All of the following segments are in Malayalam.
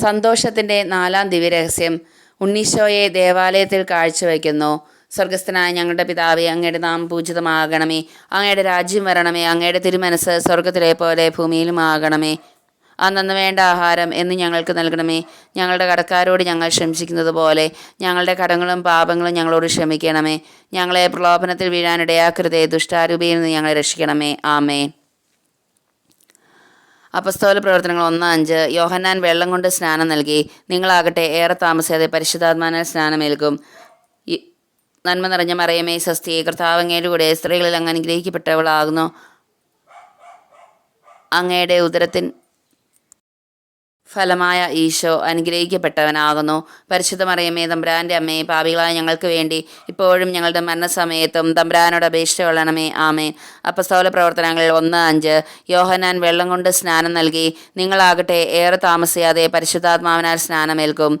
സന്തോഷത്തിന്റെ നാലാം ദിവ്യരഹസ്യം. ഉണ്ണീശോയെ ദേവാലയത്തിൽ കാഴ്ചവെക്കുന്നു സ്വർഗസ്ഥനായ ഞങ്ങളുടെ പിതാവേ അങ്ങയുടെ നാം പൂജിതമാകണമേ. അങ്ങയുടെ രാജ്യം വരണമേ. അങ്ങയുടെ തിരുമനസ് സ്വർഗത്തിലെ പോലെ ഭൂമിയിലും ആകണമേ അന്നു വേണ്ട ആഹാരം എന്ന് ഞങ്ങൾക്ക് നൽകണമേ. ഞങ്ങളുടെ കടക്കാരോട് ഞങ്ങൾ ക്ഷമിക്കുന്നത് പോലെ ഞങ്ങളുടെ കടങ്ങളും പാപങ്ങളും ഞങ്ങളോട് ക്ഷമിക്കണമേ. ഞങ്ങളെ പ്രലോഭനത്തിൽ വീഴാനിടയാക്കരുതേ. ദുഷ്ടാരൂപിയിൽ നിന്ന് ഞങ്ങളെ രക്ഷിക്കണമേ. ആമേൻ. അപസ്തോല പ്രവർത്തനങ്ങൾ ഒന്ന് അഞ്ച്. യോഹന്നാൻ വെള്ളം കൊണ്ട് സ്നാനം നൽകി. നിങ്ങളാകട്ടെ ഏറെ താമസിയാതെ പരിശുദ്ധാത്മാനാൽ സ്നാനമേൽക്കും. നന്മ നിറഞ്ഞ മറിയമേ സസ്തി കർത്താവങ്ങയുടെ കൂടെ സ്ത്രീകളിൽ അങ്ങ് അനുഗ്രഹിക്കപ്പെട്ടവളാകുന്നു. അങ്ങയുടെ ഉദരത്തിൻ ഫലമായ ഈശോ അനുഗ്രഹിക്കപ്പെട്ടവനാകുന്നു. പരിശുദ്ധ മറിയമ്മേ തമ്പ്രാന്റെ അമ്മയെ പാപികളായ ഞങ്ങൾക്ക് വേണ്ടി ഇപ്പോഴും ഞങ്ങളുടെ മരണസമയത്തും തമ്പ്രാനോട് അപേക്ഷ കൊള്ളണമേ. ആമേ അപ്പസ്തോല പ്രവർത്തനങ്ങളിൽ ഒന്ന് അഞ്ച്. യോഹനാൻ വെള്ളം കൊണ്ട് സ്നാനം നൽകി നിങ്ങളാകട്ടെ ഏറെ താമസിയാതെ പരിശുദ്ധാത്മാവിനാൽ സ്നാനമേൽക്കും.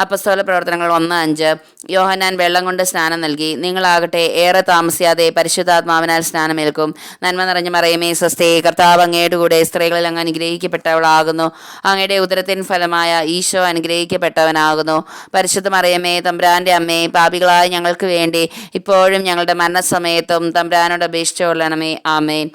അപ്പസ്തോല പ്രവർത്തനങ്ങൾ ഒന്ന് അഞ്ച്. യോഹന്നാൻ വെള്ളം കൊണ്ട് സ്നാനം നൽകി. നിങ്ങളാകട്ടെ ഏറെ താമസിയാതെ പരിശുദ്ധാത്മാവിനാൽ സ്നാനമേൽക്കും. നന്മ നിറഞ്ഞ മറിയമേ സ്വസ്ഥയെ കർത്താവ് അങ്ങയുടെ കൂടെ സ്ത്രീകളിൽ അങ്ങ് അനുഗ്രഹിക്കപ്പെട്ടവളാകുന്നു. അങ്ങയുടെ ഉദരത്തിൻ ഫലമായ ഈശോ അനുഗ്രഹിക്കപ്പെട്ടവനാകുന്നു. പരിശുദ്ധ മറിയമേ തമ്പ്രാന്റെ അമ്മേ പാപികളായ ഞങ്ങൾക്ക് വേണ്ടി ഇപ്പോഴും ഞങ്ങളുടെ മരണസമയത്തും തമ്പ്രാനോട് അപേക്ഷിച്ചുകൊള്ളണമേ ആമേൻ.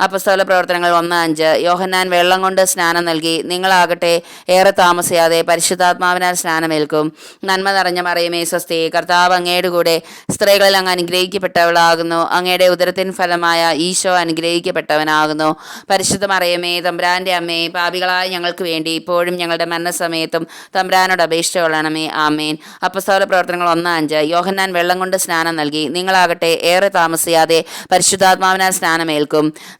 അപ്പസ്തോല പ്രവർത്തനങ്ങൾ ഒന്ന് അഞ്ച്. യോഹന്നാൻ വെള്ളം കൊണ്ട് സ്നാനം നൽകി. നിങ്ങളാകട്ടെ ഏറെ താമസിയാതെ പരിശുദ്ധാത്മാവിനാൽ സ്നാനമേൽക്കും. നന്മ നിറഞ്ഞ മറിയമേ സ്വസ്തി. കർത്താവ് അങ്ങയുടെ കൂടെ സ്ത്രീകളിൽ അങ്ങ് അനുഗ്രഹിക്കപ്പെട്ടവളാകുന്നു. അങ്ങയുടെ ഉദരത്തിൻ ഫലമായ ഈശോ അനുഗ്രഹിക്കപ്പെട്ടവനാകുന്നു. പരിശുദ്ധ മറിയമേ തമ്പ്രാന്റെ അമ്മേ പാപികളായ ഞങ്ങൾക്ക് വേണ്ടി ഇപ്പോഴും ഞങ്ങളുടെ മരണസമയത്തും തമ്പ്രാനോട് അപേക്ഷ കൊള്ളണമേ. ആമേൻ. അപ്പസ്തോല പ്രവർത്തനങ്ങൾ ഒന്ന് അഞ്ച്. യോഹന്നാൻ വെള്ളം കൊണ്ട് സ്നാനം നൽകി. നിങ്ങളാകട്ടെ ഏറെ താമസിയാതെ പരിശുദ്ധാത്മാവിനാൽ സ്നാനമേൽക്കും.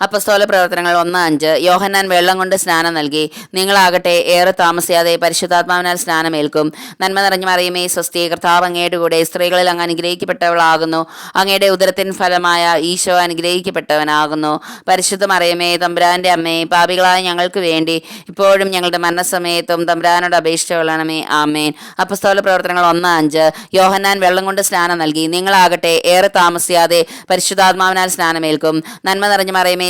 അപ്പസ്തോല പ്രവർത്തനങ്ങൾ ഒന്ന് അഞ്ച്. യോഹന്നാൻ വെള്ളം കൊണ്ട് സ്നാനം നൽകി. നിങ്ങളാകട്ടെ ഏറെ താമസിയാതെ പരിശുദ്ധാത്മാവിനാൽ സ്നാനമേൽക്കും. നന്മ നിറഞ്ഞു മറിയുമേ സ്വസ്തി കർത്താവ് അങ്ങയുടെ കൂടെ സ്ത്രീകളിൽ അങ്ങ് അനുഗ്രഹിക്കപ്പെട്ടവളാകുന്നു. അങ്ങയുടെ ഉദരത്തിൻ ഫലമായ ഈശോ അനുഗ്രഹിക്കപ്പെട്ടവനാകുന്നു. പരിശുദ്ധ മറിയമേ തമ്പുരാന്റെ അമ്മേ പാപികളായ ഞങ്ങൾക്ക് വേണ്ടി ഇപ്പോഴും ഞങ്ങളുടെ മരണസമയത്തും തമ്പുരാനോട് കൊള്ളണമേ. ആമേൻ. അപ്പസ്തോല പ്രവർത്തനങ്ങൾ ഒന്ന് അഞ്ച്. യോഹന്നാൻ വെള്ളം കൊണ്ട് സ്നാനം നൽകി. നിങ്ങളാകട്ടെ ഏറെ താമസിയാതെ പരിശുദ്ധാത്മാവിനാൽ സ്നാനമേൽക്കും. നന്മ നിറഞ്ഞു മറിയമേ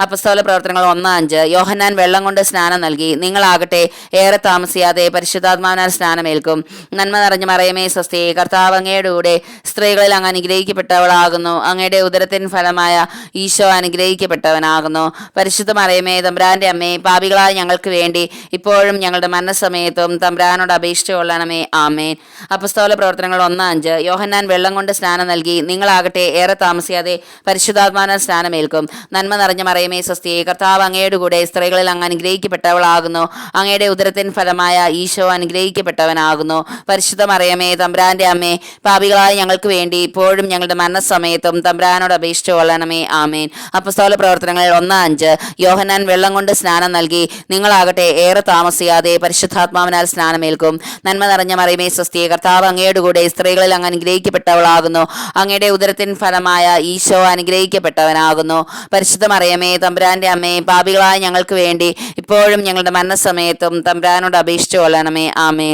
അപ്പസ്തോല പ്രവർത്തനങ്ങൾ ഒന്ന് അഞ്ച്. യോഹന്നാൻ വെള്ളം കൊണ്ട് സ്നാനം നൽകി. നിങ്ങളാകട്ടെ ഏറെ താമസിയാതെ പരിശുദ്ധാത്മാവിനാൽ സ്നാനമേൽക്കും. നന്മ നിറഞ്ഞ മറയമേ സ്വസ്തി. കർത്താവ് അങ്ങയുടെ കൂടെ സ്ത്രീകളിൽ അങ്ങ് അനുഗ്രഹിക്കപ്പെട്ടവളാകുന്നു. അങ്ങയുടെ ഉദരത്തിൻ ഫലമായ ഈശോ അനുഗ്രഹിക്കപ്പെട്ടവനാകുന്നു. പരിശുദ്ധ മറയമേ തമ്പ്രാന്റെ അമ്മേ പാപികളായ ഞങ്ങൾക്ക് വേണ്ടി ഇപ്പോഴും ഞങ്ങളുടെ മരണസമയത്തും തമ്പ്രാനോട് അപേക്ഷിച്ചു കൊള്ളണമേ. ആമേൻ. അപ്പസ്തോല പ്രവർത്തനങ്ങൾ ഒന്ന് അഞ്ച്. യോഹന്നാൻ വെള്ളം കൊണ്ട് സ്നാനം നൽകി. നിങ്ങളാകട്ടെ ഏറെ താമസിയാതെ പരിശുദ്ധാത്മാന സ്നാനമേൽക്കും. നന്മ നിറഞ്ഞ മറിയമേ സ്വസ്തി കർത്താവ് അങ്ങയുടെ കൂടെ സ്ത്രീകളിൽ അങ്ങ് അനുഗ്രഹിക്കപ്പെട്ടവളാകുന്നു. അങ്ങയുടെ ഉദരത്തിൻ ഫലമായ ഈശോ അനുഗ്രഹിക്കപ്പെട്ടവനാകുന്നു. പരിശുദ്ധ മറിയമേ തമ്പ്രാന്റെ അമ്മേ പാപികളായ ഞങ്ങൾക്ക് വേണ്ടി ഇപ്പോഴും ഞങ്ങളുടെ മരണസമയത്തും തമ്പ്രാനോട് അപേക്ഷിച്ചു കൊള്ളണമേ. ആമേൻ. അപ്പസ്തോല പ്രവർത്തനങ്ങളിൽ ഒന്ന് അഞ്ച്. യോഹനാൻ വെള്ളം കൊണ്ട് സ്നാനം നൽകി നിങ്ങളാകട്ടെ ഏറെ താമസിയാതെ പരിശുദ്ധാത്മാവിനാൽ സ്നാനമേൽക്കും. നന്മ നിറഞ്ഞ മറിയമേ സ്വസ്തി കർത്താവ് അങ്ങയുടെ കൂടെ സ്ത്രീകളിൽ അങ്ങ് അനുഗ്രഹിക്കപ്പെട്ടവളാകുന്നു. അങ്ങയുടെ ഉദരത്തിൻ ഫലമായ ഈശോ അനുഗ്രഹിക്കപ്പെട്ടവനാകുന്നു. പരിശുദ്ധ മറിയമേ തമ്പുരാന്റെ അമ്മേ പാപികളായ ഞങ്ങൾക്ക് വേണ്ടി ഇപ്പോഴും ഞങ്ങളുടെ മരണസമയത്തും തമ്പുരാനോട് അപേക്ഷിച്ചു കൊള്ളണമേ. ആമേ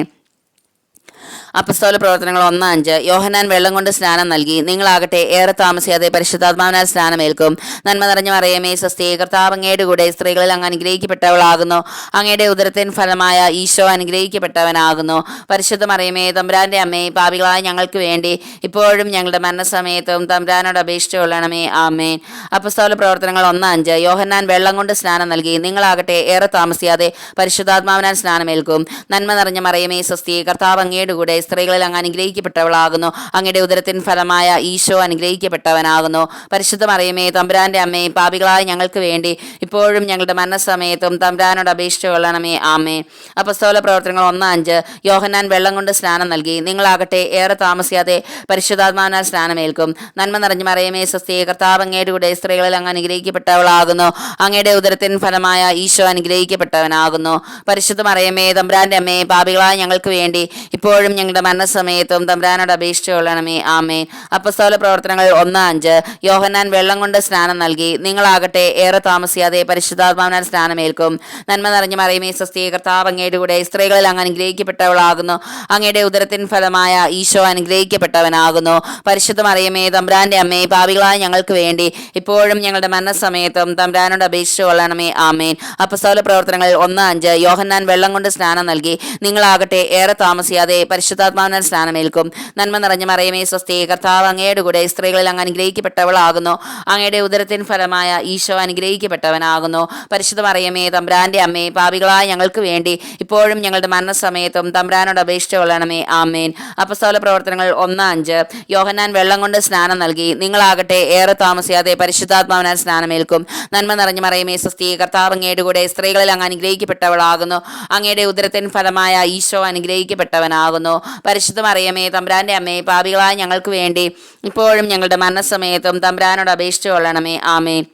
അപ്പസ്തോല പ്രവർത്തനങ്ങൾ ഒന്ന് അഞ്ച്. യോഹനാൻ വെള്ളം കൊണ്ട് സ്നാനം നൽകി. നിങ്ങളാകട്ടെ ഏറെ താമസിയാതെ പരിശുദ്ധാത്മാവിനാൽ സ്നാനമേൽക്കും. നന്മ നിറഞ്ഞ മറിയമേ സ്വസ്തി കർത്താവ് അങ്ങയുടെ കൂടെ സ്ത്രീകളിൽ അങ്ങ് അനുഗ്രഹിക്കപ്പെട്ടവളാകുന്നു. അങ്ങയുടെ ഉദരത്തിൻ ഫലമായ ഈശോ അനുഗ്രഹിക്കപ്പെട്ടവനാകുന്നു. പരിശുദ്ധ മറിയമേ തമ്പുരാന്റെ അമ്മേ പാപികളായ ഞങ്ങൾക്ക് വേണ്ടി ഇപ്പോഴും ഞങ്ങളുടെ മരണസമയത്തും തമ്പുരാനോട് അപേക്ഷിച്ചു കൊള്ളണമേ. ആമേൻ. അപ്പസ്തോല പ്രവർത്തനങ്ങൾ ഒന്ന് അഞ്ച്. യോഹന്നാൻ വെള്ളം കൊണ്ട് സ്നാനം നൽകി. നിങ്ങളാകട്ടെ ഏറെ താമസിയാതെ പരിശുദ്ധാത്മാവിനാൽ സ്നാനമേൽക്കും. നന്മ നിറഞ്ഞ മറിയമേ സ്വസ്തി കർത്താവ് അങ്ങയുടെ കൂടെ സ്ത്രീകളിൽ അങ്ങ് അനുഗ്രഹിക്കപ്പെട്ടവളാകുന്നു. അങ്ങയുടെ ഉദരത്തിൻ ഫലമായ ഈശോ അനുഗ്രഹിക്കപ്പെട്ടവനാകുന്നു. പരിശുദ്ധ മറിയമേ തമ്പുരാന്റെ അമ്മേ പാപികളായ ഞങ്ങൾക്ക് വേണ്ടി ഇപ്പോഴും ഞങ്ങളുടെ മരണസമയത്തും തമ്പുരാനോട് അപേക്ഷിച്ചു കൊള്ളണമേ. ആമേ അപ്പസ്തോല പ്രവർത്തനങ്ങൾ ഒന്ന് അഞ്ച്. യോഹന്നാൻ വെള്ളം കൊണ്ട് സ്നാനം നൽകി. നിങ്ങളാകട്ടെ ഏറെ താമസിയാതെ പരിശുദ്ധാത്മാനാൽ സ്നാനമേൽക്കും. നന്മ നിറഞ്ഞു മറിയമേ സ്വസ്തിയെ കർത്താവ് അങ്ങയുടെ കൂടെ സ്ത്രീകളിൽ അങ്ങ് അനുഗ്രഹിക്കപ്പെട്ടവളാകുന്നു. അങ്ങയുടെ ഉദരത്തിൻ ഫലമായ ഈശോ അനുഗ്രഹിക്കപ്പെട്ടവനാകുന്നു. പരിശുദ്ധ മറിയമേ തമ്പുരാന്റെ അമ്മയെ പാപികളായ ഞങ്ങൾക്ക് വേണ്ടി ഇപ്പോഴും ഞങ്ങളുടെ മരണസമയത്തും തമ്പുരാനോട് അപേക്ഷിച്ചു കൊള്ളണമേ. ആമേ അപ്പസ്തോല പ്രവർത്തനങ്ങൾ ഒന്ന് അഞ്ച്. യോഹന്നാൻ വെള്ളം കൊണ്ട് സ്നാനം നൽകി. നിങ്ങളാകട്ടെ ഏറെ താമസിയാതെ പരിശുദ്ധാത്മാവിനാൽ സ്നാനമേൽക്കും. നന്മ നിറഞ്ഞു മറിയുമേ സ്വസ്തി കർത്താവ് അങ്ങയുടെ കൂടെ സ്ത്രീകളിൽ അങ്ങ് അനുഗ്രഹിക്കപ്പെട്ടവളാകുന്നു. അങ്ങയുടെ ഉദരത്തിൻ ഫലമായ ഈശോ അനുഗ്രഹിക്കപ്പെട്ടവനാകുന്നു. പരിശുദ്ധ മറിയമേ തമ്പുരാന്റെ അമ്മേ പാപികളായ ഞങ്ങൾക്ക് വേണ്ടി ഇപ്പോഴും ഞങ്ങളുടെ മരണസമയത്തും തമ്പുരാനോട് അപേക്ഷിച്ചു കൊള്ളണമേ. ആമേൻ. അപ്പസ്തോല പ്രവർത്തനങ്ങൾ ഒന്ന് അഞ്ച്. യോഹന്നാൻ വെള്ളം കൊണ്ട് സ്നാനം നൽകി. നിങ്ങളാകട്ടെ ഏറെ താമസിയാതെ പരിശുദ്ധാത്മാവിനാൽ സ്നാനമേൽക്കും. നന്മ നിറഞ്ഞ മറിയമേ സ്വസ്തി കർത്താവ് അങ്ങയുടെ കൂടെ സ്ത്രീകളിൽ അങ്ങ് അനുഗ്രഹിക്കപ്പെട്ടവളാകുന്നു. അങ്ങയുടെ ഉദരത്തിൻ ഫലമായ ഈശോ അനുഗ്രഹിക്കപ്പെട്ടവനാകുന്നു. പരിശുദ്ധ മറിയമേ തമ്പ്രാന്റെ അമ്മേ പാപികളായ ഞങ്ങൾക്ക് വേണ്ടി ഇപ്പോഴും ഞങ്ങളുടെ മരണസമയത്തും തമ്പ്രാനോട് അപേക്ഷിച്ചു കൊള്ളണമേ. ആമേൻ. അപ്പസ്തോല പ്രവർത്തനങ്ങൾ ഒന്ന് അഞ്ച്. യോഹന്നാൻ വെള്ളം കൊണ്ട് സ്നാനം നൽകി. നിങ്ങളാകട്ടെ ഏറെ താമസിയാതെ പരിശുദ്ധാത്മാവിനാൽ സ്നാനമേൽക്കും. നന്മ നിറഞ്ഞ മറിയമേ സ്വസ്തി കർത്താവ് അങ്ങയുടെ കൂടെ സ്ത്രീകളിൽ അങ്ങ് അനുഗ്രഹിക്കപ്പെട്ടവളാകുന്നു. അങ്ങയുടെ ഉദരത്തിൻ ഫലമായ ഈശോ അനുഗ്രഹിക്കപ്പെട്ടവനാകുന്നു. പരിശുദ്ധ മറിയമേ തമ്പ്രാന്റെ അമ്മേ പാപികളായ ഞങ്ങൾക്ക് വേണ്ടി ഇപ്പോഴും ഞങ്ങളുടെ മരണസമയത്തും തമ്പ്രാനോട് അപേക്ഷിച്ചു കൊള്ളണമേ. ആമേ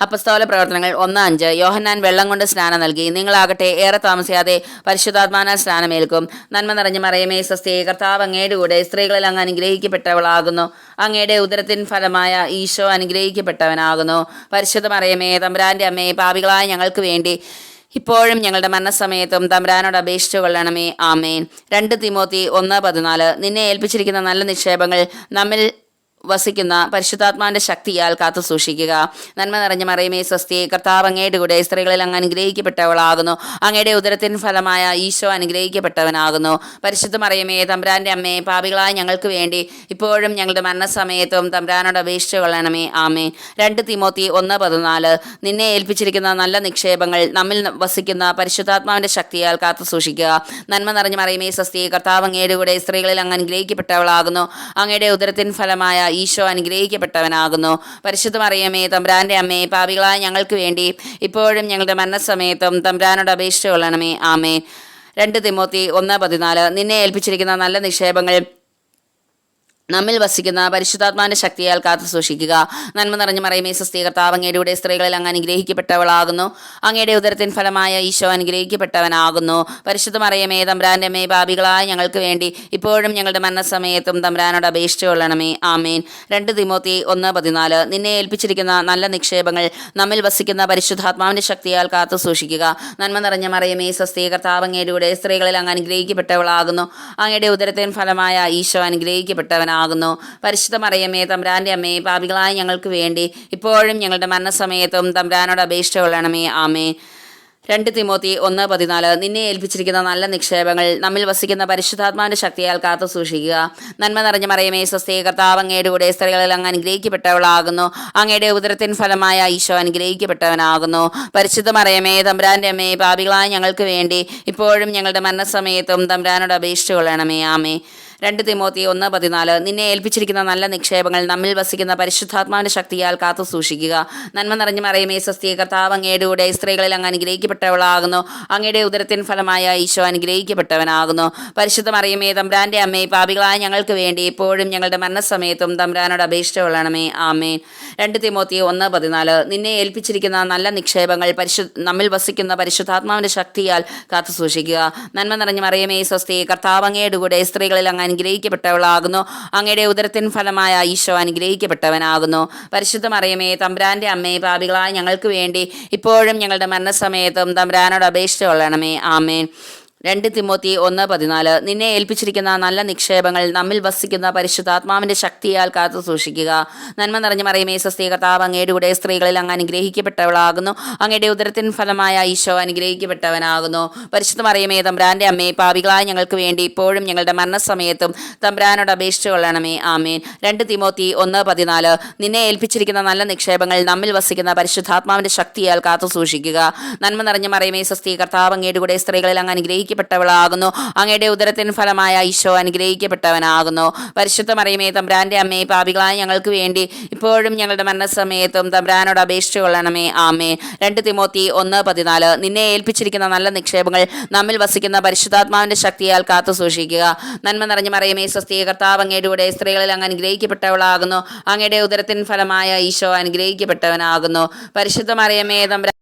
അപ്പസ്തോല പ്രവർത്തനങ്ങൾ ഒന്ന് അഞ്ച്. യോഹന്നാൻ വെള്ളം കൊണ്ട് സ്നാനം നൽകി. നിങ്ങളാകട്ടെ ഏറെ താമസിയാതെ പരിശുദ്ധാത്മാനാൽ സ്നാനമേൽക്കും. നന്മ നിറഞ്ഞ മറിയമേ സ്വസ്തി കർത്താവ് അങ്ങയുടെ കൂടെ സ്ത്രീകളിൽ അങ്ങ് അനുഗ്രഹിക്കപ്പെട്ടവളാകുന്നു. അങ്ങയുടെ ഉദരത്തിൻ ഫലമായ ഈശോ അനുഗ്രഹിക്കപ്പെട്ടവനാകുന്നു. പരിശുദ്ധ മറിയമേ തമ്പുരാന്റെ അമ്മയെ പാപികളായ ഞങ്ങൾക്ക് വേണ്ടി ഇപ്പോഴും ഞങ്ങളുടെ മരണസമയത്തും തമ്പുരാനോട് അപേക്ഷിച്ചു കൊള്ളണമേ. ആമേൻ. രണ്ട് തിമോത്തി ഒന്ന് പതിനാല്. നിന്നെ ഏൽപ്പിച്ചിരിക്കുന്ന നല്ല നിക്ഷേപങ്ങൾ നമ്മിൽ വസിക്കുന്ന പരിശുദ്ധാത്മാന്റെ ശക്തിയാൽ കാത്തു സൂക്ഷിക്കുക. നന്മ നിറഞ്ഞ മറിയമേ സ്വസ്തി കർത്താവ് അങ്ങയുടെ കൂടെ സ്ത്രീകളിൽ അങ്ങ് അനുഗ്രഹിക്കപ്പെട്ടവളാകുന്നു. അങ്ങയുടെ ഉദരത്തിന് ഫലമായ ഈശോ അനുഗ്രഹിക്കപ്പെട്ടവനാകുന്നു. പരിശുദ്ധ മറിയമേ തമ്പ്രാന്റെ അമ്മേ പാപികളായ ഞങ്ങൾക്ക് വേണ്ടി ഇപ്പോഴും ഞങ്ങളുടെ മരണസമയത്തും തമ്പ്രാനോട് അപേക്ഷിച്ചു കൊള്ളണമേ. ആമേ രണ്ട് തിമോത്തി ഒന്ന് പതിനാല്. നിന്നെ ഏൽപ്പിച്ചിരിക്കുന്ന നല്ല നിക്ഷേപങ്ങൾ നമ്മിൽ വസിക്കുന്ന പരിശുദ്ധാത്മാവിന്റെ ശക്തിയാൽ കാത്തു സൂക്ഷിക്കുക. നന്മ നിറഞ്ഞ മറിയമേ സ്വസ്തി കർത്താവ് അങ്ങയുടെ കൂടെ സ്ത്രീകളിൽ അങ്ങ് അനുഗ്രഹിക്കപ്പെട്ടവളാകുന്നു. അങ്ങയുടെ ഉദരത്തിന് ഫലമായ ഈശോ അനുഗ്രഹിക്കപ്പെട്ടവനാകുന്നു. പരിശുദ്ധ മറിയമേ തമ്പ്രാന്റെ അമ്മയെ പാപികളായ ഞങ്ങൾക്ക് വേണ്ടി ഇപ്പോഴും ഞങ്ങളുടെ മരണസമയത്തും തമ്പ്രാനോട് അപേക്ഷ കൊള്ളണമേ. ആമേ രണ്ട് തിമോത്തി ഒന്ന് പതിനാല്. നിന്നെ ഏൽപ്പിച്ചിരിക്കുന്ന നല്ല നിക്ഷേപങ്ങൾ നമ്മിൽ വസിക്കുന്ന പരിശുദ്ധാത്മാന്റെ ശക്തിയാൽ കാത്തു സൂക്ഷിക്കുക. നന്മ നിറഞ്ഞ മറിയമേ സ്വസ്തി കർത്താവ് അങ്ങയുടെ സ്ത്രീകളിൽ അങ്ങ് അനുഗ്രഹിക്കപ്പെട്ടവളാകുന്നു. അങ്ങയുടെ ഉദരത്തിൻ ഫലമായ ഈശോ അനുഗ്രഹിക്കപ്പെട്ടവനാകുന്നു. പരിശുദ്ധ മറയമേ തമ്പ്രാന്റെ മേ പാപികളായ ഞങ്ങൾക്ക് വേണ്ടി ഇപ്പോഴും ഞങ്ങളുടെ മരണസമയത്തും തമ്പ്രാനോട് അപേക്ഷിച്ചു കൊള്ളണമേ. ആമേൻ. രണ്ട് തിമോത്തി ഒന്ന് പതിനാല്. നിന്നെ ഏൽപ്പിച്ചിരിക്കുന്ന നല്ല നിക്ഷേപങ്ങൾ നമ്മിൽ വസിക്കുന്ന പരിശുദ്ധാത്മാവിന്റെ ശക്തിയാൽ കാത്തു സൂക്ഷിക്കുക. നന്മ നിറഞ്ഞ മറയമേ സ്വസ്ഥീകർത്താവ് അങ്ങയുടെ സ്ത്രീകളിൽ അങ്ങ് അനുഗ്രഹിക്കപ്പെട്ടവളാകുന്നു അങ്ങയുടെ ഉദരത്തിൻ ഫലമായ ഈശോ അനുഗ്രഹിക്കപ്പെട്ടവനാകുന്നു പരിശുദ്ധ മറിയമേ തമ്പ്രാന്റെ അമ്മേ പാപികളായ ഞങ്ങൾക്ക് വേണ്ടി ഇപ്പോഴും ഞങ്ങളുടെ മരണസമയത്തും തമ്പ്രാനോട് അപേക്ഷ കൊള്ളണമേ. ആമേ രണ്ട് തിമോത്തി ഒന്ന് പതിനാല്. നിന്നെ ഏൽപ്പിച്ചിരിക്കുന്ന നല്ല നിക്ഷേപങ്ങൾ നമ്മിൽ വസിക്കുന്ന പരിശുദ്ധാത്മാവിന്റെ ശക്തിയാൽ കാത്തു സൂക്ഷിക്കുക. നന്മ നിറഞ്ഞ മറിയമേ സ്വസ്തി കർത്താവ് അങ്ങയുടെ കൂടെ സ്ത്രീകളിൽ അങ്ങ് അനുഗ്രഹിക്കപ്പെട്ടവളാകുന്നു. അങ്ങയുടെ ഉദരത്തിൻ ഫലമായ ഈശോ അനുഗ്രഹിക്കപ്പെട്ടവനാകുന്നു. പരിശുദ്ധ മറിയമേ തമ്പ്രാന്റെ അമ്മയെ പാപികളായ ഞങ്ങൾക്ക് വേണ്ടി ഇപ്പോഴും ഞങ്ങളുടെ മരണസമയത്തും തമ്പ്രാനോട് അപേക്ഷിച്ചു കൊള്ളണമേ. ആമേ രണ്ട് തിമോത്തി ഒന്ന് പതിനാല്. നിന്നെ ഏൽപ്പിച്ചിരിക്കുന്ന നല്ല നിക്ഷേപങ്ങൾ നമ്മിൽ വസിക്കുന്ന പരിശുദ്ധാത്മാവിന്റെ ശക്തിയാൽ കാത്തു സൂക്ഷിക്കുക. നന്മ നിറഞ്ഞു മറിയമേ സ്വസ്തി കർത്താവ് അങ്ങയുടെ സ്ത്രീകളിൽ അങ്ങ് അനുഗ്രഹിക്കപ്പെട്ടവളാകുന്നു. അങ്ങയുടെ ഉദരത്തിൻ ഫലമായ ഈശോ അനുഗ്രഹിക്കപ്പെട്ടവനാകുന്നു. പരിശുദ്ധ മറിയമേ തമ്പ്രാന്റെ അമ്മേ പാപികളായ ഞങ്ങൾക്ക് വേണ്ടി എപ്പോഴും ഞങ്ങളുടെ മരണസമയത്തും തമ്പ്രാനോട് അപേക്ഷിച്ചുകൊള്ളണമേ ആമേൻ. രണ്ട് തിമോത്തി ഒന്ന് പതിനാല്. നിന്നെ ഏൽപ്പിച്ചിരിക്കുന്ന നല്ല നിക്ഷേപങ്ങൾ പരിശു നമ്മിൽ വസിക്കുന്ന പരിശുദ്ധാത്മാവിന്റെ ശക്തിയാൽ കാത്തു സൂക്ഷിക്കുക. നന്മ നിറഞ്ഞു മറിയമേ സ്വസ്തി കർത്താവ് അങ്ങയുടെ കൂടെ സ്ത്രീകളിൽ അങ്ങ് അനുഗ്രഹിക്കപ്പെട്ടവളാകുന്നു. അങ്ങയുടെ ഉദരത്തിൻ ഫലമായ ഈശോ അനുഗ്രഹിക്കപ്പെട്ടവനാകുന്നു. പരിശുദ്ധ മറിയമേ തമ്പ്രാന്റെ അമ്മയെ പാപികളായ ഞങ്ങൾക്ക് വേണ്ടി ഇപ്പോഴും ഞങ്ങളുടെ മരണസമയത്തും തമ്പ്രാനോട് അപേക്ഷിച്ചു കൊള്ളണമേ. ആമേൻ. രണ്ട് തിമോത്തി ഒന്ന് പതിനാല്. നിന്നെ ഏൽപ്പിച്ചിരിക്കുന്ന നല്ല നിക്ഷേപങ്ങൾ നമ്മിൽ വസിക്കുന്ന പരിശുദ്ധാത്മാവിന്റെ ശക്തിയാൽ കാത്തു സൂക്ഷിക്കുക. നന്മ നിറഞ്ഞ മറിയമേ സ്വസ്തി കർത്താവ് അങ്ങയുടെ കൂടെ സ്ത്രീകളിൽ അങ്ങ് അനുഗ്രഹിക്കപ്പെട്ടവളാകുന്നു. അങ്ങയുടെ ഉദരത്തിൻ ഫലമായ ഈശോ അനുഗ്രഹിക്കപ്പെട്ടവനാകുന്നു. പരിശുദ്ധ മറിയമേ തമ്പ്രാന്റെ അമ്മയെ പാപികളായ ഞങ്ങൾക്ക് വേണ്ടി ഇപ്പോഴും ഞങ്ങളുടെ മരണസമയത്തും തമ്പ്രാനോട് അപേക്ഷിച്ചു കൊള്ളണമേ. ആമേൻ. രണ്ട് തിമോത്തി ഒന്ന് പതിനാല്. നിന്നെ ഏൽപ്പിച്ചിരിക്കുന്ന നല്ല നിക്ഷേപങ്ങൾ നമ്മിൽ വസിക്കുന്ന പരിശുദ്ധാത്മാവിന്റെ ശക്തിയാൽ കാത്തു സൂക്ഷിക്കുക. നന്മ നിറഞ്ഞ മറിയമേ സ്വസ്തി കർത്താവ് അങ്ങയുടെ കൂടെ സ്ത്രീകളിൽ അങ്ങ് അനുഗ്രഹിക്കും അനുഗ്രഹിക്കപ്പെട്ടവളാകുന്നു. അങ്ങയുടെ ഉദരത്തിൻ ഫലമായ ഈശോ അനുഗ്രഹിക്കപ്പെട്ടവനാകുന്നു. പരിശുദ്ധ മറിയമേ തമ്പ്രാന്റെ അമ്മയെ പാപികളായ ഞങ്ങൾക്ക് വേണ്ടി ഇപ്പോഴും ഞങ്ങളുടെ മരണസമയത്തും തമ്പ്രാനോട് അപേക്ഷിച്ചു കൊള്ളണമേ. ആമേ രണ്ട് തിമോത്തി ഒന്ന് പതിനാല്. നിന്നെ ഏൽപ്പിച്ചിരിക്കുന്ന നല്ല നിക്ഷേപങ്ങൾ നമ്മിൽ വസിക്കുന്ന പരിശുദ്ധാത്മാവിന്റെ ശക്തിയാൽ കാത്തു സൂക്ഷിക്കുക. നന്മ നിറഞ്ഞ മറിയമേ സ്വസ്തി കർത്താവ് അങ്ങയുടെ കൂടെ സ്ത്രീകളിൽ അങ്ങ് അനുഗ്രഹിക്കപ്പെട്ടവളാകുന്നു. അങ്ങയുടെ ഉദരത്തിൻ ഫലമായ ഈശോ അനുഗ്രഹിക്കപ്പെട്ടവനാകുന്നു. പരിശുദ്ധ മറിയമേ തമ്പ്രാ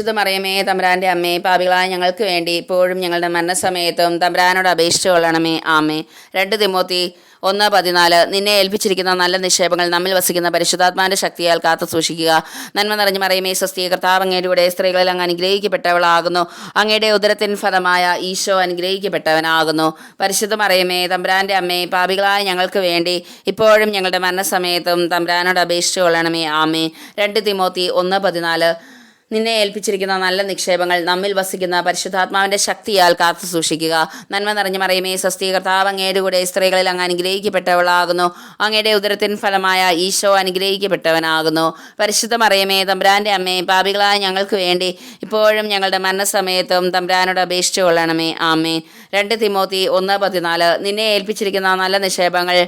വിശുദ്ധ മറിയമേ തമ്പ്രാന്റെ അമ്മേ പാപികളായ ഞങ്ങൾക്ക് വേണ്ടി ഇപ്പോഴും ഞങ്ങളുടെ മരണസമയത്തും തമ്പ്രാനോട് അപേക്ഷിച്ചു കൊള്ളണമേ. ആമേ രണ്ട് തിമോത്തി ഒന്ന് പതിനാല്. നിന്നെ ഏൽപ്പിച്ചിരിക്കുന്ന നല്ല നിക്ഷേപങ്ങൾ നമ്മിൽ വസിക്കുന്ന പരിശുദ്ധാത്മാന്റെ ശക്തിയാൽ കാത്തു സൂക്ഷിക്കുക. നന്മ നിറഞ്ഞ മറിയമേ സ്വസ്തി കർത്താവ് അങ്ങയുടെ സ്ത്രീകളിൽ അങ്ങ് അനുഗ്രഹിക്കപ്പെട്ടവളാകുന്നു. അങ്ങയുടെ ഉദരത്തിൻ ഫലമായ ഈശോ അനുഗ്രഹിക്കപ്പെട്ടവനാകുന്നു. പരിശുദ്ധ മറിയമേ തമ്പ്രാന്റെ അമ്മേ പാപികളായ ഞങ്ങൾക്ക് വേണ്ടി ഇപ്പോഴും ഞങ്ങളുടെ മരണസമയത്തും തമ്പ്രാനോട് അപേക്ഷിച്ചു കൊള്ളണമേ. ആമേ രണ്ട് തിമോത്തി ഒന്ന് പതിനാല്. നിന്നെ ഏൽപ്പിച്ചിരിക്കുന്ന നല്ല നിക്ഷേപങ്ങൾ നമ്മിൽ വസിക്കുന്ന പരിശുദ്ധാത്മാവിന്റെ ശക്തിയാൽ കാത്തു സൂക്ഷിക്കുക. നന്മ നിറഞ്ഞ മറിയമേ സ്വസ്തി കർത്താവ് അങ്ങയുടെ സ്ത്രീകളിൽ അങ്ങ് അനുഗ്രഹിക്കപ്പെട്ടവളാകുന്നു. അങ്ങയുടെ ഉദരത്തിൻ ഫലമായ ഈശോ അനുഗ്രഹിക്കപ്പെട്ടവനാകുന്നു. പരിശുദ്ധ മറിയമേ തമ്പ്രാന്റെ അമ്മേ പാപികളായ ഞങ്ങൾക്ക് വേണ്ടി ഇപ്പോഴും ഞങ്ങളുടെ മരണസമയത്തും തമ്പ്രാനോട് അപേക്ഷിച്ചു കൊള്ളണമേ. ആമേ രണ്ട് തിമോത്തി ഒന്ന് പതിനാല്. നിന്നെ ഏൽപ്പിച്ചിരിക്കുന്ന നല്ല നിക്ഷേപങ്ങൾ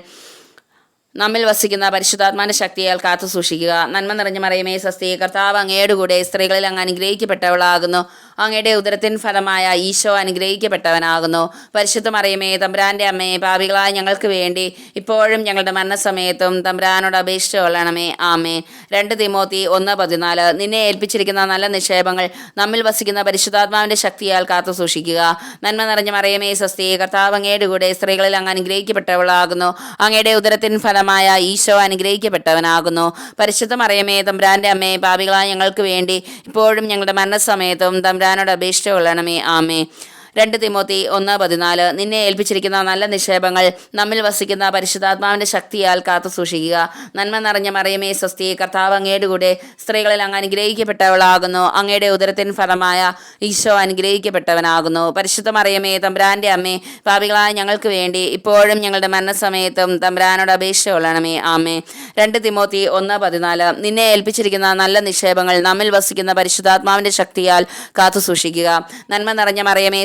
നമ്മിൽ വസിക്കുന്ന പരിശുദ്ധാത്മാന്റെ ശക്തിയാൽ കാത്തു സൂക്ഷിക്കുക നന്മ നിറഞ്ഞ മറിയമേ സ്വസ്തി കർത്താവ് അങ്ങയുടെ കൂടെ സ്ത്രീകളിൽ അങ്ങ് അനുഗ്രഹിക്കപ്പെട്ടവളാകുന്നു. അങ്ങയുടെ ഉദരത്തിൻ ഫലമായ ഈശോ അനുഗ്രഹിക്കപ്പെട്ടവനാകുന്നു. പരിശുദ്ധ മറിയമേ തമ്പ്രാന്റെ അമ്മയെ പാപികളായ ഞങ്ങൾക്ക് വേണ്ടി ഇപ്പോഴും ഞങ്ങളുടെ മരണസമയത്തും തമ്പ്രാനോട് അപേക്ഷിച്ച് കൊള്ളണമേ. ആമേ രണ്ട് തിമോത്തി ഒന്ന് പതിനാല്. നിന്നെ ഏൽപ്പിച്ചിരിക്കുന്ന നല്ല നിക്ഷേപങ്ങൾ നമ്മിൽ വസിക്കുന്ന പരിശുദ്ധാത്മാവിന്റെ ശക്തിയാൽ കാത്തു സൂക്ഷിക്കുക. നന്മ നിറഞ്ഞ മറിയമേ സ്വസ്തി കർത്താവ് അങ്ങയുടെ കൂടെ സ്ത്രീകളിൽ അങ്ങ് അനുഗ്രഹിക്കപ്പെട്ടവളാകുന്നു. അങ്ങയുടെ ഉദരത്തിൻ ഫലമായ ഈശോ അനുഗ്രഹിക്കപ്പെട്ടവനാകുന്നു. പരിശുദ്ധ മറിയമേ തമ്പ്രാന്റെ അമ്മയെ പാപികളായ ഞങ്ങൾക്ക് വേണ്ടി ഇപ്പോഴും ഞങ്ങളുടെ മരണസമയത്തും തമ്പ്രാനോട് അപേക്ഷിച്ചു കൊള്ളണമേ ആമേ. രണ്ട് തിമോത്തി ഒന്ന് പതിനാല്. നിന്നെ ഏൽപ്പിച്ചിരിക്കുന്ന നല്ല നിക്ഷേപങ്ങൾ നമ്മിൽ വസിക്കുന്ന പരിശുദ്ധാത്മാവിന്റെ ശക്തിയാൽ കാത്തു സൂക്ഷിക്കുക. നന്മ നിറഞ്ഞ മറിയമേ സ്വസ്തി. കർത്താവ് അങ്ങയുടെ കൂടെ സ്ത്രീകളിൽ അങ്ങ് അനുഗ്രഹിക്കപ്പെട്ടവളാകുന്നു. അങ്ങയുടെ ഉദരത്തിൻ ഫലമായ ഈശോ അനുഗ്രഹിക്കപ്പെട്ടവനാകുന്നു. പരിശുദ്ധ മറിയമേ തമ്പ്രാന്റെ അമ്മേ പാപികളായ ഞങ്ങൾക്ക് വേണ്ടി ഇപ്പോഴും ഞങ്ങളുടെ മരണസമയത്തും തമ്പ്രാനോട് അപേക്ഷ കൊള്ളണമേ. ആമേ രണ്ട് തിമോത്തി ഒന്ന് പതിനാല്. നിന്നെ ഏൽപ്പിച്ചിരിക്കുന്ന നല്ല നിക്ഷേപങ്ങൾ നമ്മിൽ വസിക്കുന്ന പരിശുദ്ധാത്മാവിന്റെ ശക്തിയാൽ കാത്തു സൂക്ഷിക്കുക. നന്മ നിറഞ്ഞ മറിയമേ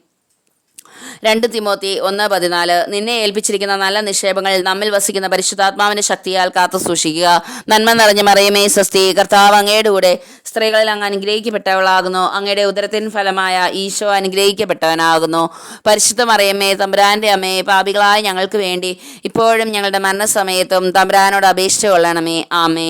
രണ്ട് തിമോത്തി ഒന്ന് പതിനാല്. നിന്നെ ഏൽപ്പിച്ചിരിക്കുന്ന നല്ല നിക്ഷേപങ്ങൾ നമ്മിൽ വസിക്കുന്ന പരിശുദ്ധാത്മാവിന്റെ ശക്തിയാൽ കാത്തു സൂക്ഷിക്കുക. നന്മ നിറഞ്ഞ മറിയമേ സ്വസ്തി. കർത്താവ് അങ്ങയുടെ കൂടെ സ്ത്രീകളിൽ അങ്ങ് അനുഗ്രഹിക്കപ്പെട്ടവളാകുന്നു. അങ്ങയുടെ ഉദരത്തിൻ ഫലമായ ഈശോ അനുഗ്രഹിക്കപ്പെട്ടവനാകുന്നു. പരിശുദ്ധ മറിയമ്മേ തമ്പുരാന്റെ അമ്മയെ പാപികളായ ഞങ്ങൾക്ക് വേണ്ടി ഇപ്പോഴും ഞങ്ങളുടെ മരണസമയത്തും തമ്പുരാനോട് അപേക്ഷിച്ചു കൊള്ളണമേ. ആമേ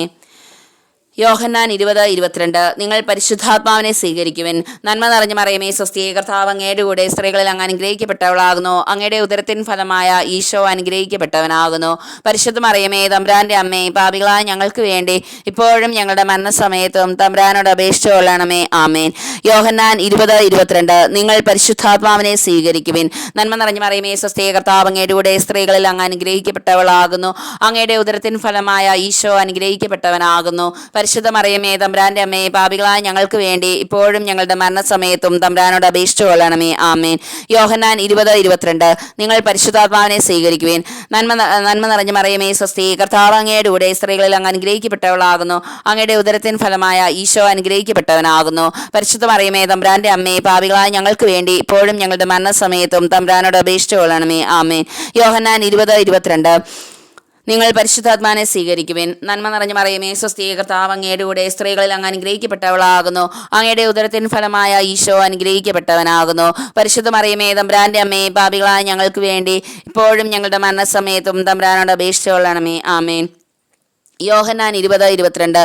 യോഹന്നാൻ ഇരുപത് ഇരുപത്തിരണ്ട്. നിങ്ങൾ പരിശുദ്ധാത്മാവിനെ സ്വീകരിക്കുവിൻ. നന്മ നിറഞ്ഞു മറിയമേ സ്വസ്തിയെ കർത്താവ് അങ്ങയുടെ കൂടെ സ്ത്രീകളിൽ അങ്ങ് അനുഗ്രഹിക്കപ്പെട്ടവളാകുന്നു. അങ്ങയുടെ ഉദരത്തിൻ ഫലമായ ഈശോ അനുഗ്രഹിക്കപ്പെട്ടവനാകുന്നു. പരിശുദ്ധ മറിയമേ തമ്പ്രാന്റെ അമ്മേ പാപികളായ ഞങ്ങൾക്ക് വേണ്ടി ഇപ്പോഴും ഞങ്ങളുടെ മരണസമയത്തും തമ്പ്രാനോട് അപേക്ഷിച്ചു കൊള്ളണമേ. ആമേൻ. യോഹന്നാൻ ഇരുപത് ഇരുപത്തിരണ്ട്. നിങ്ങൾ പരിശുദ്ധാത്മാവിനെ സ്വീകരിക്കുവിൻ. നന്മ നിറഞ്ഞു മറിയമേ സ്വസ്തിയെ കർത്താവ് അങ്ങയുടെ കൂടെ സ്ത്രീകളിൽ അങ്ങ് അനുഗ്രഹിക്കപ്പെട്ടവളാകുന്നു. അങ്ങയുടെ ഉദരത്തിൻ ഫലമായ ഈശോ അനുഗ്രഹിക്കപ്പെട്ടവനാകുന്നു. പരിശുദ്ധ മറിയമേ തമ്പ്രാന്റെ അമ്മയെ പാപികളായ ഞങ്ങൾക്ക് വേണ്ടി ഇപ്പോഴും ഞങ്ങളുടെ മരണസമയത്തും തമ്പ്രാനോട് അപേക്ഷിച്ചു കൊള്ളണമേ. ആമേൻ. യോഹന്നാൻ ഇരുപത് ഇരുപത്തിരണ്ട്. നിങ്ങൾ പരിശുദ്ധാത്മാവിനെ സ്വീകരിക്കുവേൻ. നന്മ നന്മ നിറഞ്ഞ മറിയമേ സ്വസ്തി കർത്താവ് അങ്ങയുടെ കൂടെ സ്ത്രീകളിൽ അങ്ങ് അനുഗ്രഹിക്കപ്പെട്ടവളാകുന്നു. അങ്ങയുടെ ഉദരത്തിൻ ഫലമായ ഈശോ അനുഗ്രഹിക്കപ്പെട്ടവനാകുന്നു. പരിശുദ്ധ മറിയമേ തമ്പ്രാന്റെ അമ്മയെ പാപികളായ ഞങ്ങൾക്ക് വേണ്ടി ഇപ്പോഴും ഞങ്ങളുടെ മരണസമയത്തും തമ്പ്രാനോട് അപേക്ഷിച്ചു കൊള്ളണമേ. ആമേൻ. യോഹന്നാൻ ഇരുപത് ഇരുപത്തിരണ്ട്. നിങ്ങൾ പരിശുദ്ധാത്മാനെ സ്വീകരിക്കുവിൻ. നന്മ നിറഞ്ഞു മറിയമേ സ്വസ്തി കർത്താവ് അങ്ങയുടെ കൂടെ സ്ത്രീകളിൽ അങ്ങ് അനുഗ്രഹിക്കപ്പെട്ടവളാകുന്നു. അങ്ങയുടെ ഉദരത്തിൻ ഫലമായ ഈശോ അനുഗ്രഹിക്കപ്പെട്ടവനാകുന്നു. പരിശുദ്ധ മറിയമേ തമ്പ്രാന്റെ അമ്മയെ പാപികളായ ഞങ്ങൾക്ക് വേണ്ടി ഇപ്പോഴും ഞങ്ങളുടെ മരണസമയത്തും തമ്പ്രാനോട് അപേക്ഷിച്ചുകൊള്ളണമേ ആമേൻ. യോഹന്നാൻ ഇരുപത് ഇരുപത്തിരണ്ട്.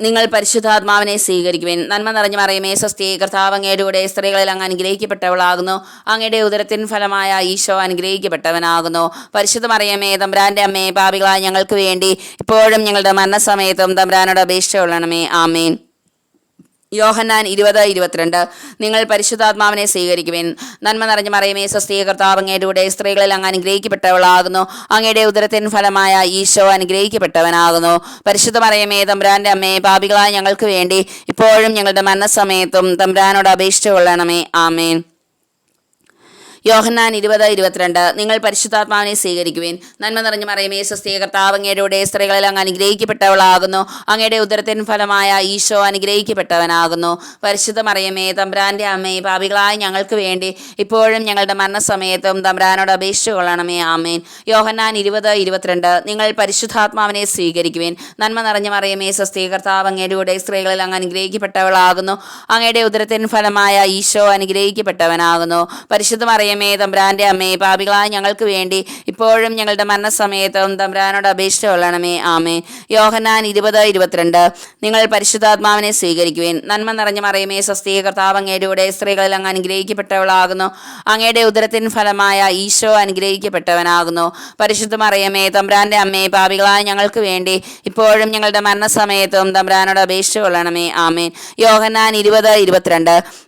നിങ്ങൾ പരിശുദ്ധാത്മാവിനെ സ്വീകരിക്കുവിൻ. നന്മ നിറഞ്ഞു മറിയമേ സ്വസ്തി. കർത്താവ് അങ്ങയുടെ സ്ത്രീകളിൽ അങ്ങ് അനുഗ്രഹിക്കപ്പെട്ടവളാകുന്നു. അങ്ങയുടെ ഉദരത്തിൻ ഫലമായ ഈശോ അനുഗ്രഹിക്കപ്പെട്ടവനാകുന്നു. പരിശുദ്ധ മറിയമേ തമ്പ്രാന്റെ അമ്മയെ പാപികളായ ഞങ്ങൾക്ക് വേണ്ടി ഇപ്പോഴും ഞങ്ങളുടെ മരണസമയത്തും തമ്പ്രാനോട് അപേക്ഷ കൊള്ളണമേ. ആമേൻ. യോഹന്നാൻ ഇരുപത് ഇരുപത്തിരണ്ട്. നിങ്ങൾ പരിശുദ്ധാത്മാവിനെ സ്വീകരിക്കുവിൻ. നന്മ നിറഞ്ഞ മറിയമേ സ്വസ്തിയ കർത്താവ് അങ്ങയുടെ സ്ത്രീകളിൽ അങ്ങ് അനുഗ്രഹിക്കപ്പെട്ടവളാകുന്നു. അങ്ങയുടെ ഉദരത്തിൻ ഫലമായ ഈശോ അനുഗ്രഹിക്കപ്പെട്ടവനാകുന്നു. പരിശുദ്ധ മറിയമേ തമ്പ്രാന്റെ അമ്മയെ പാപികളായ ഞങ്ങൾക്ക് വേണ്ടി ഇപ്പോഴും ഞങ്ങളുടെ മരണസമയത്തും തമ്പ്രാനോട് അപേക്ഷിച്ചു കൊള്ളണമേ. ആമേൻ. യോഹന്നാൻ ഇരുപത് ഇരുപത്തിരണ്ട്. നിങ്ങൾ പരിശുദ്ധാത്മാവിനെ സ്വീകരിക്കുവിൻ. നന്മ നിറഞ്ഞു മറിയമേ കർത്താവ് അങ്ങയുടെ സ്ത്രീകളിൽ അങ്ങ് അനുഗ്രഹിക്കപ്പെട്ടവളാകുന്നു. അങ്ങയുടെ ഉദരത്തിൻ ഫലമായ ഈശോ അനുഗ്രഹിക്കപ്പെട്ടവനാകുന്നു. പരിശുദ്ധ മറിയമേ തമ്പ്രാന്റെ അമ്മയെ പാപികളായ ഞങ്ങൾക്ക് വേണ്ടി ഇപ്പോഴും ഞങ്ങളുടെ മരണസമയത്തും തമ്പ്രാനോട് അപേക്ഷിച്ചു കൊള്ളണമേ ആമേൻ. യോഹന്നാൻ ഇരുപത് ഇരുപത്തിരണ്ട്. നിങ്ങൾ പരിശുദ്ധാത്മാവിനെ സ്വീകരിക്കുവിൻ. നന്മ നിറഞ്ഞു മറിയമേ കർത്താവ് അങ്ങയുടെ സ്ത്രീകളിൽ അങ്ങ് അനുഗ്രഹിക്കപ്പെട്ടവളാകുന്നു. അങ്ങയുടെ ഉദരത്തിൻ ഫലമായ ഈശോ അനുഗ്രഹിക്കപ്പെട്ടവനാകുന്നു. പരിശുദ്ധ മറിയമേ തമ്പ്രാന്റെ അമ്മേ പാപികളായ ഞങ്ങൾക്ക് വേണ്ടി ഇപ്പോഴും ഞങ്ങളുടെ മരണസമയത്തും തമ്പ്രാനോട് അപേക്ഷിച്ച് കൊള്ളണമേ ആമേ യോഹനാൻ ഇരുപത് ഇരുപത്തിരണ്ട്. നിങ്ങൾ പരിശുദ്ധാത്മാവിനെ സ്വീകരിക്കുവേൻ. നന്മ നിറഞ്ഞ മറിയമേ സ്വസ്തിയ കർത്താവ് അങ്ങയുടെ സ്ത്രീകളിൽ അങ്ങ് അനുഗ്രഹിക്കപ്പെട്ടവളാകുന്നു. അങ്ങയുടെ ഉദരത്തിൻ ഫലമായ ഈശോ അനുഗ്രഹിക്കപ്പെട്ടവനാകുന്നു. പരിശുദ്ധ മറിയമേ തമ്പ്രാന്റെ അമ്മേ പാപികളായ ഞങ്ങൾക്ക് വേണ്ടി ഇപ്പോഴും ഞങ്ങളുടെ മരണസമയത്തും തമ്പ്രാനോട് അപേക്ഷിച്ച് കൊള്ളണമേ ആമേൻ. യോഹനാൻ ഇരുപത് ഇരുപത്തിരണ്ട്.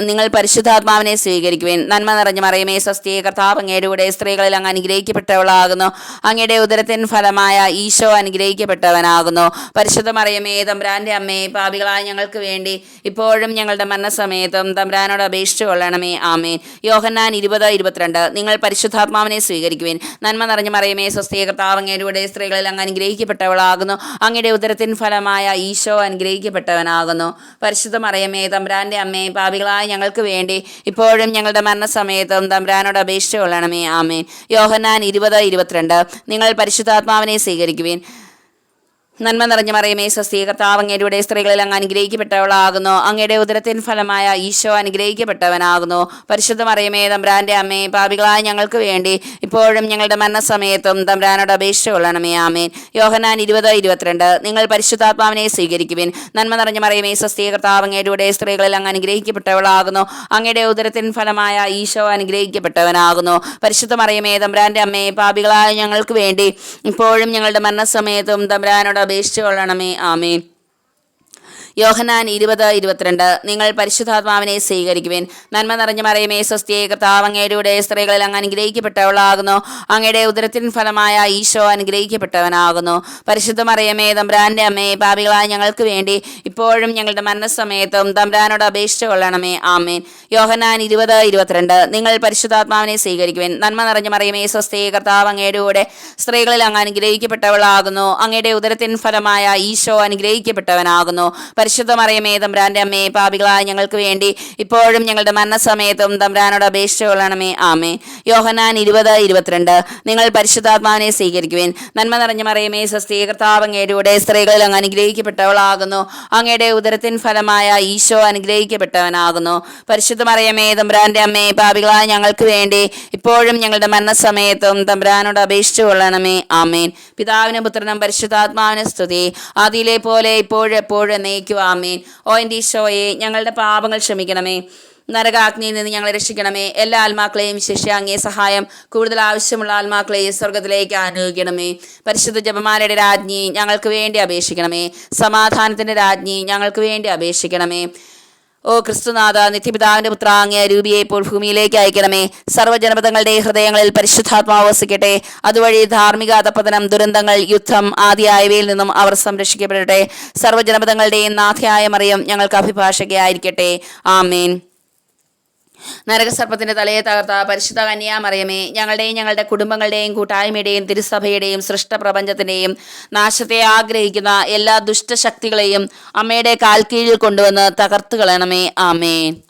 നിങ്ങൾ പരിശുദ്ധാത്മാവിനെ സ്വീകരിക്കുവിൻ. നന്മ നിറഞ്ഞ മറിയമേ സ്വസ്തിയെ കർത്താവ് അങ്ങയുടെ സ്ത്രീകളിൽ അങ്ങ് അനുഗ്രഹിക്കപ്പെട്ടവളാകുന്നു. അങ്ങയുടെ ഉദരത്തിൻ ഫലമായ ഈശോ അനുഗ്രഹിക്കപ്പെട്ടവനാകുന്നു. പരിശുദ്ധ മറിയമേ തമ്പ്രാന്റെ അമ്മയെ പാപികളായ ഞങ്ങൾക്ക് വേണ്ടി ഇപ്പോഴും ഞങ്ങളുടെ മരണസമയത്തും തമ്പ്രാനോട് അപേക്ഷിച്ചു കൊള്ളണമേ. ആമേൻ. യോഹന്നാൻ ഇരുപത് ഇരുപത്തിരണ്ട്. നിങ്ങൾ പരിശുദ്ധാത്മാവിനെ സ്വീകരിക്കുവിൻ. നന്മ നിറഞ്ഞ മറിയമേ സ്വസ്തിയെ കർത്താവ് അങ്ങയുടെ സ്ത്രീകളിൽ അങ്ങ് അനുഗ്രഹിക്കപ്പെട്ടവളാകുന്നു. അങ്ങയുടെ ഉദരത്തിൻ ഫലമായ ഈശോ അനുഗ്രഹിക്കപ്പെട്ടവനാകുന്നു. പരിശുദ്ധ മറിയമേ തമ്പ്രാന്റെ അമ്മേ പാപികളായ ഞങ്ങൾക്ക് വേണ്ടി ഇപ്പോഴും ഞങ്ങളുടെ മരണസമയത്തും തമ്പ്രാനോട് അപേക്ഷിച്ചു കൊള്ളണമേ ആമേൻ. യോഹന്നാൻ ഇരുപത് ഇരുപത്തിരണ്ട്. നിങ്ങൾ പരിശുദ്ധാത്മാവിനെ സ്വീകരിക്കുവിൻ. നന്മ നിറഞ്ഞ മറിയമേ സ്വസ്തി കർത്താവ് അങ്ങയുടെ സ്ത്രീകളിൽ അങ്ങ് അനുഗ്രഹിക്കപ്പെട്ടവളാകുന്നു. അങ്ങയുടെ ഉദരത്തിൻ ഫലമായ ഈശോ അനുഗ്രഹിക്കപ്പെട്ടവനാകുന്നു. പരിശുദ്ധ മറിയമേ തമ്പ്രാന്റെ അമ്മേ പാപികളായ ഞങ്ങൾക്ക് വേണ്ടി ഇപ്പോഴും ഞങ്ങളുടെ മരണസമയത്തും തമ്പ്രാനോട് അപേക്ഷ കൊള്ളണമേ ആമേൻ. യോഹനാൻ ഇരുപത് ഇരുപത്തിരണ്ട് നിങ്ങൾ പരിശുദ്ധാത്മാവിനെ സ്വീകരിക്കുവിൻ. നന്മ നിറഞ്ഞ മറിയമേ സ്വസ്തി കർത്താവ് അങ്ങയുടെ സ്ത്രീകളിൽ അങ്ങ് അനുഗ്രഹിക്കപ്പെട്ടവളാകുന്നു. അങ്ങയുടെ ഉദരത്തിൻ ഫലമായ ഈശോ അനുഗ്രഹിക്കപ്പെട്ടവനാകുന്നു. പരിശുദ്ധ മറിയമേ തമ്പ്രാന്റെ അമ്മേ പാപികളായ ഞങ്ങൾക്ക് വേണ്ടി ഇപ്പോഴും ഞങ്ങളുടെ മരണസമയത്തും തമ്പ്രാനോട് അപേക്ഷിച്ചു കൊള്ളണമേ. ആമേൻ. യോഹനാൻ ഇരുപത് ഇരുപത്തിരണ്ട്. നിങ്ങൾ പരിശുദ്ധാത്മാവിനെ സ്വീകരിക്കുവിൻ. നന്മ നിറഞ്ഞു മറിയമേ സ്വസ്തിയെ. കർത്താവ് അങ്ങയുടെ സ്ത്രീകളിൽ അങ്ങ് അനുഗ്രഹിക്കപ്പെട്ടവളാകുന്നു. അങ്ങയുടെ ഉദരത്തിൻ ഫലമായ ഈശോ അനുഗ്രഹിക്കപ്പെട്ടവനാകുന്നു. പരിശുദ്ധ മറിയമേ തമ്പ്രാന്റെ അമ്മയെ പാപികളായ ഞങ്ങൾക്ക് വേണ്ടി ഇപ്പോഴും ഞങ്ങളുടെ മരണസമയത്തും തമ്പ്രാനോട് അപേക്ഷിച്ചു കൊള്ളണമേ. ആമേൻ. യോഹനാൻ ഇരുപത് ഇരുപത്തിരണ്ട്. നിങ്ങൾ പരിശുദ്ധാത്മാവിനെ സ്വീകരിക്കുവിൻ. നന്മ നിറഞ്ഞ മറിയമേ സ്വസ്തിയെ. കർത്താവ് അങ്ങയുടെ സ്ത്രീകളിൽ അങ്ങ് അനുഗ്രഹിക്കപ്പെട്ടവളാകുന്നു. അങ്ങയുടെ ഉദരത്തിൻ ഫലമായ ഈശോ അനുഗ്രഹിക്കപ്പെട്ടവനാകുന്നു. പരിശുദ്ധ മറിയമേ തമ്പ്രാന്റെ അമ്മയെ പാപികളായ ഞങ്ങൾക്ക് വേണ്ടി ഇപ്പോഴും ഞങ്ങളുടെ മരണസമയത്തും തമ്പ്രാനോട് അപേക്ഷിച്ചു കൊള്ളണമേ ആമേ യോഹനാൻ ഇരുപത് ഇരുപത്തിരണ്ട്. നിങ്ങൾ പരിശുദ്ധാത്മാവിനെ സ്വീകരിക്കുവിൻ. നന്മ നിറഞ്ഞ മറിയമേ സ്വസ്തി കർത്താവ് സ്ത്രീകളിൽ അങ്ങ് അനുഗ്രഹിക്കപ്പെട്ടവളാകുന്നു. അങ്ങയുടെ ഉദരത്തിൻ ഫലമായ ഈശോ അനുഗ്രഹിക്കപ്പെട്ടവനാകുന്നു. പരിശുദ്ധ മറിയമേ തമ്പ്രാന്റെ അമ്മയെ പാപികളായ ഞങ്ങൾക്ക് വേണ്ടി ഇപ്പോഴും ഞങ്ങളുടെ മരണസമയത്തും തമ്പ്രാനോട് അപേക്ഷിച്ചു കൊള്ളണമേ ആമേൻ. പിതാവിനും പുത്രനും പരിശുദ്ധാത്മാവിനെ സ്തുതി. ആദിയിലെ പോലെ ഇപ്പോഴെപ്പോഴും എന്നേക്കും ആമേൻ. ഓ എന്റെ ഈശോയെ ഞങ്ങളുടെ പാപങ്ങൾ ക്ഷമിക്കണമേ. നരകാഗ്നിയിൽ നിന്ന് ഞങ്ങളെ രക്ഷിക്കണമേ. എല്ലാ ആത്മാക്കളെയും ശിഷ്യാങ്ങിയ സഹായം കൂടുതൽ ആവശ്യമുള്ള ആത്മാക്കളെയും സ്വർഗത്തിലേക്ക് അനുഭവിക്കണമേ പരിശുദ്ധ ജപമാലയുടെ രാജ്ഞി ഞങ്ങൾക്ക് വേണ്ടി അപേക്ഷിക്കണമേ. സമാധാനത്തിന്റെ രാജ്ഞി ഞങ്ങൾക്ക് വേണ്ടി അപേക്ഷിക്കണമേ. ഓ ക്രിസ്തുനാഥ നിത്യപിതാവിന്റെ പുത്ര അങ്ങേ രൂപിയെ ഇപ്പോൾ ഭൂമിയിലേക്ക് അയക്കണമേ. സർവജനപദങ്ങളുടെ ഹൃദയങ്ങളിൽ പരിശുദ്ധാത്മാവ് വസിക്കട്ടെ. അതുവഴി ധാർമ്മിക അധപതനം ദുരന്തങ്ങൾ യുദ്ധം ആദിയായവയിൽ നിന്നും അവർ സംരക്ഷിക്കപ്പെടട്ടെ. സർവജനപദങ്ങളുടെയും നാഥയായ മറിയം ഞങ്ങൾക്ക് അഭിഭാഷകയായിരിക്കട്ടെ. ആമേൻ. നരകസർപ്പത്തിന്റെ തലയെ തകർത്ത പരിശുദ്ധ കന്യാമറിയമേ ഞങ്ങളുടെയും ഞങ്ങളുടെ കുടുംബങ്ങളുടെയും കൂട്ടായ്മയുടെയും തിരുസഭയുടെയും സൃഷ്ടപ്രപഞ്ചത്തിന്റെയും നാശത്തെ ആഗ്രഹിക്കുന്ന എല്ലാ ദുഷ്ടശക്തികളെയും അമ്മയുടെ കാൽക്കീഴിൽ കൊണ്ടുവന്ന് തകർത്തു കളയണമേ. ആമേൻ.